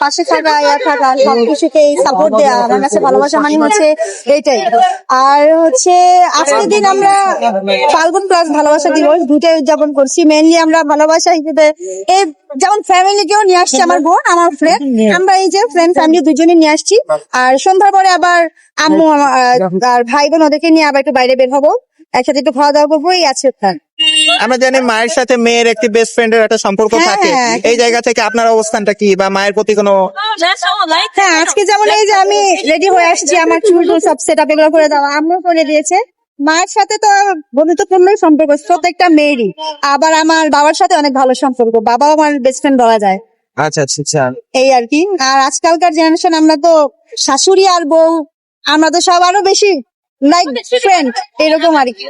পাশে থাকা, ইয়া থাকা, সবকিছুকে সাপোর্ট দেওয়া আমার কাছে ভালোবাসা মানে হচ্ছে এইটাই। আর হচ্ছে আজকের দিন আমরা ফাল্গুন প্লাস ভালোবাসা দিবস দুটাই উদযাপন করছি। মেনলি আমরা ভালোবাসা হিসেবে এই যেমন ফ্যামিলিকেও নিয়ে আসছি, আমার বোন, আমার ফ্রেন্ড আমরা এই যে ফ্রেন্ড ফ্যামিলি দুজনে নিয়ে আসছি। আর সন্ধ্যার পরে আবার আম্মু আর ভাই বোন ওদেরকে নিয়ে আবার একটু বাইরে বের হব। একসাথে একটু খাওয়া দাওয়া করব, এই আছে আমরা জানি মায়ের সাথে মেয়ের একটি বেস্ট ফ্রেন্ডের একটা সম্পর্ক হ্যাঁ, থাকে। হ্যাঁ। এই জায়গা থেকে আপনার অবস্থানটা কি বা মায়ের প্রতি কোনো হ্যাঁ আজকে যেমন এই যে আমি রেডি হয়ে আসছি আমার চুল টুল সব সেট আপ এগুলো করে দেওয়া আম্মু করে দিয়েছে। মায়ের সাথে তো বন্ধুত্বপূর্ণই সম্পর্ক প্রত্যেকটা মেয়েরই। আবার আমার বাবার সাথে অনেক ভালো সম্পর্ক বাবাও আমার বেস্ট ফ্রেন্ড বলা যায়। আচ্ছা আচ্ছা আচ্ছা। এই আর কি। আর আজকালকার জেনারেশন আমরা তো শাশুড়ি আর বউ আমরা তো সব আরও বেশি লাইক ফ্রেন্ড এরকম আর কি।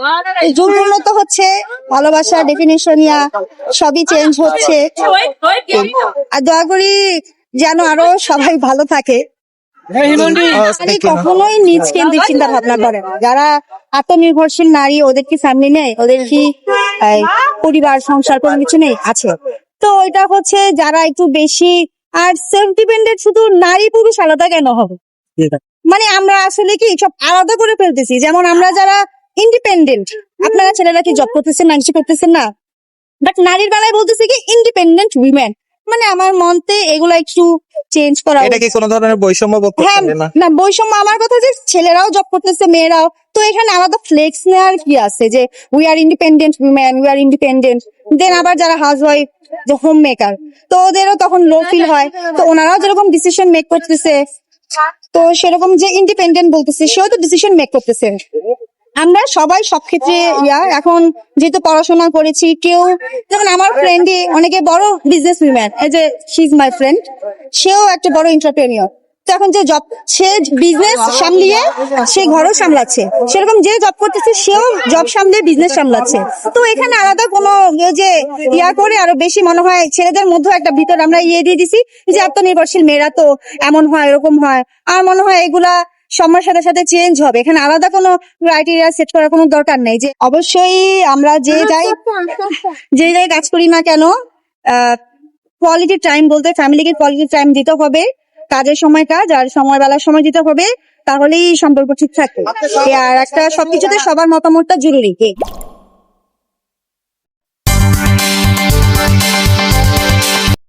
যুগগুলো হচ্ছে ভালোবাসা ডেফিনেশন ইয়া সবই চেঞ্জ হচ্ছে। আর দয়া করি যেন আরও সবাই ভালো থাকে। কখনোই নিজ কেন্দ্রিক চিন্তা ভাবনা করে না। যারা আত্মনির্ভরশীল নারী ওদের কি ফ্যামিলি নেই? ওদের কি পরিবার সংসার কোনো কিছু নেই? আছে। তো এটা হচ্ছে যারা একটু বেশি আর সেলফ ডিপেন্ডেন্ট শুধু নারী পুরুষ আলাদা কেন হবে? মানে আমরা আসলে কি সব আলাদা করে ফেলতেছি। যেমন আমরা যারা ইন্ডিপেন্ডেন্ট আপনারা ছেলেরা কি জব করতেছেন না কিছু করতেছেন না? বাট নারীর বেলায় বলতেছে কি ইন্ডিপেন্ডেন্ট উইমেন মানে আমার মতে এগুলো একটু চেঞ্জ করা এটা কি কোনো ধরনের বৈষম্য হ্যাঁ না? না বৈষম্য আমার কথা যে ছেলেরাও জব করতেছে মেয়েরাও। তো এখানে আলাদা ফ্লেক্স নেওয়ার কি আছে? যে we are independent women we are independent then আবার যারা হাউস ওয়াইফ যে হোম মেকার তো ওদেরও তখন লো ফিল হয়। তো ওনারাও যেরকম ডিসিশন মেক করতেছে। তো সেরকম যে ইন্ডিপেন্ডেন্ট বলতেছে, সেও তো ডিসিশন মেক করতেছে। আমরা সবাই সব ক্ষেত্রে ইয়া, এখন যেহেতু পড়াশোনা করেছি, কেউ, যেমন আমার ফ্রেন্ডই অনেকে বড় বিজনেস উইম্যান এই যে শি ইজ মাই ফ্রেন্ড সেও একটা বড় এন্টারপ্রেনিয়র এখন যে জব সে বিজনেস সামলিয়ে সে ঘরও সামলাচ্ছে। সেরকম যে জব করতেছে সেও জব সামলিয়ে বিজনেস সামলাচ্ছে। তো এখানে আলাদা কোনো ইয়ে যে ইয়া করে আরও বেশি মনে হয় ছেলেদের মধ্যে একটা ভিতর আমরা ইয়ে দিয়ে দিছি যে আত্মনির্ভরশীল মেয়েরা তো এমন হয় এরকম হয়। আর মনে হয় এগুলা সময়ের সাথে সাথে চেঞ্জ হবে। এখানে আলাদা কোনো ক্রাইটেরিয়া সেট করার কোনো দরকার নেই যে অবশ্যই আমরা যে যাই যে যাই কাজ করি না কেন কোয়ালিটি টাইম বলতে ফ্যামিলিকে কোয়ালিটি টাইম দিতে হবে। কাজের সময় কাজ আর সময় বেলার সময় দিতে হবে তাহলেই সম্পর্ক ঠিক থাকে আর একটা সবকিছুতে সবার মতামতটা জরুরি